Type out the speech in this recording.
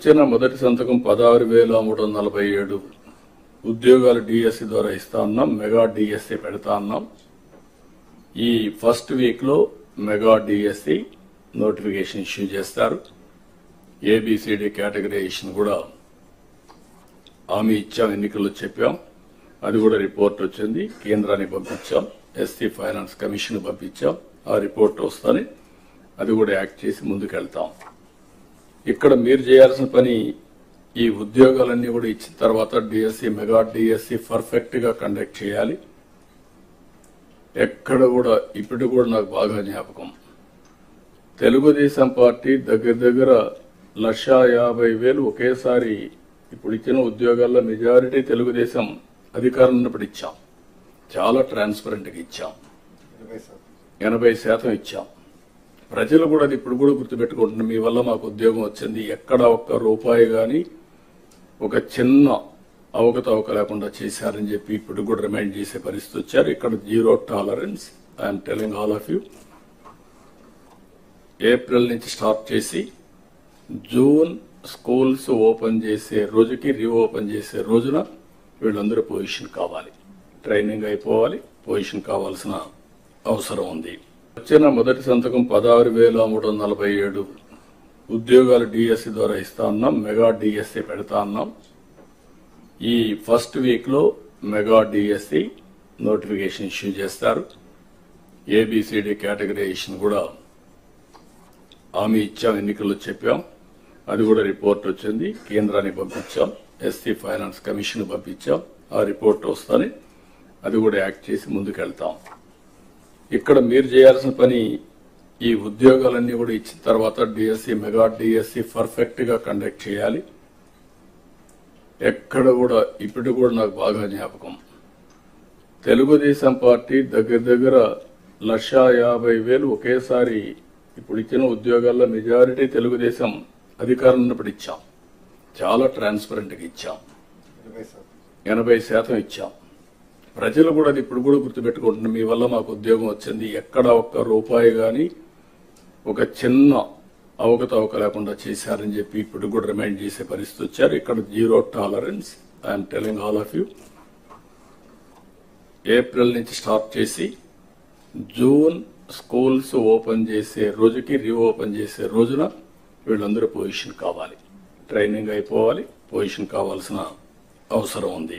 వచ్చిన మొదటి సంతకం పదహారు వేల మూడు వందల నలభై ఏడు. ఉద్యోగాలు డిఎస్సి ద్వారా ఇస్తా ఉన్నాం మెగా డిఎస్సి పెడతా ఉన్నాం ఈ ఫస్ట్ వీక్లో మెగా డిఎస్సి నోటిఫికేషన్ ఇష్యూ చేస్తారు. A B C D categorisation కూడా హామీ ఇచ్చాం ఎన్నికల్లో చెప్పాం. అది కూడా రిపోర్ట్ వచ్చింది కేంద్రానికి పంపించాం ఎస్సీ ఫైనాన్స్ కమిషన్ పంపించాం. ఆ రిపోర్ట్ వస్తుంది అది కూడా యాక్ట్ చేసి ముందుకెళ్తాం. ఇక్కడ మీరు చేయాల్సిన పని ఈ ఉద్యోగాలన్నీ కూడా ఇచ్చిన తర్వాత డిఎస్సి మెగా డిఎస్సి పర్ఫెక్ట్గా కండక్ట్ చేయాలి. ఎక్కడ కూడా ఇప్పుడు కూడా నాకు బాగా జ్ఞాపకం. తెలుగుదేశం పార్టీ దగ్గర దగ్గర లక్షా యాభై వేలు ఒకేసారి ఇప్పుడు ఇచ్చిన ఉద్యోగాల్లో మెజారిటీ తెలుగుదేశం అధికారం ఉన్నప్పుడు ఇచ్చాం. చాలా ట్రాన్స్పరెంట్గా ఇచ్చాం. ఎనభై శాతం ఇచ్చాం. ప్రజలు కూడా అది ఇప్పుడు కూడా గుర్తుపెట్టుకుంటున్నారు మీ వల్ల మాకు ఉద్యోగం వచ్చింది ఎక్కడ ఒక్క రూపాయి కానీ ఒక చిన్న అవకతవక లేకుండా చేశారని చెప్పి ఇప్పుడు కూడా రిమైండ్ చేసే పరిస్థితి వచ్చారు. ఇక్కడ zero tolerance I'm telling all of you April నుంచి స్టార్ట్ చేసి జూన్ స్కూల్స్ ఓపెన్ చేసే రోజుకి రీఓపెన్ చేసే రోజున వీళ్ళందరూ పొజిషన్ కావాలి. ట్రైనింగ్ అయిపోవాలి పొజిషన్ కావాల్సిన అవసరం ఉంది. వచ్చిన మొదటి సంతకం పదహారు వేల మూడు వందల నలభై ఏడు ఉద్యోగాలు డిఎస్సి ద్వారా ఇస్తా ఉన్నాం మెగా డిఎస్సి పెడతా ఉన్నాం ఈ ఫస్ట్ వీక్లో మెగా డిఎస్సి నోటిఫికేషన్ ఇష్యూ చేస్తారు. A B C D categorisation కూడా హామీ ఇచ్చాం ఎన్నికల్లో చెప్పాం. అది కూడా రిపోర్ట్ వచ్చింది కేంద్రానికి పంపించాం ఎస్సీ ఫైనాన్స్ కమిషన్ పంపించాం. ఆ రిపోర్ట్ వస్తానే అది కూడా యాక్ట్ చేసి ముందుకెళ్తాం. ఇక్కడ మీరు చేయాల్సిన పని ఈ ఉద్యోగాలన్నీ కూడా ఇచ్చిన తర్వాత డిఎస్సి మెగా డిఎస్సి పర్ఫెక్ట్గా కండక్ట్ చేయాలి. ఎక్కడ కూడా ఇప్పుడు కూడా నాకు బాగా జ్ఞాపకం. తెలుగుదేశం పార్టీ దగ్గర దగ్గర లక్షా యాభై వేలు ఒకేసారి ఇప్పుడు ఇచ్చిన ఉద్యోగాల్లో మెజారిటీ తెలుగుదేశం అధికారం ఉన్నప్పుడు ఇచ్చాం. చాలా ట్రాన్స్పరెంట్గా ఇచ్చాం. ఎనభై శాతం ఇచ్చాం. ప్రజలు కూడా అది ఇప్పుడు కూడా గుర్తుపెట్టుకుంటున్నాం మీ వల్ల మాకు ఉద్యోగం వచ్చింది ఎక్కడ ఒక్క రూపాయి కానీ ఒక చిన్న అవకతవక లేకుండా చేశారని చెప్పి ఇప్పుడు కూడా రిమైండ్ చేసే పరిస్థితి వచ్చారు. ఇక్కడ zero tolerance I'm telling all of you April నుంచి స్టార్ట్ చేసి జూన్ స్కూల్స్ ఓపెన్ చేసే రోజుకి రీఓపెన్ చేసే రోజున వీళ్ళందరూ పొజిషన్ కావాలి. ట్రైనింగ్ అయిపోవాలి పొజిషన్ కావాల్సిన అవసరం ఉంది.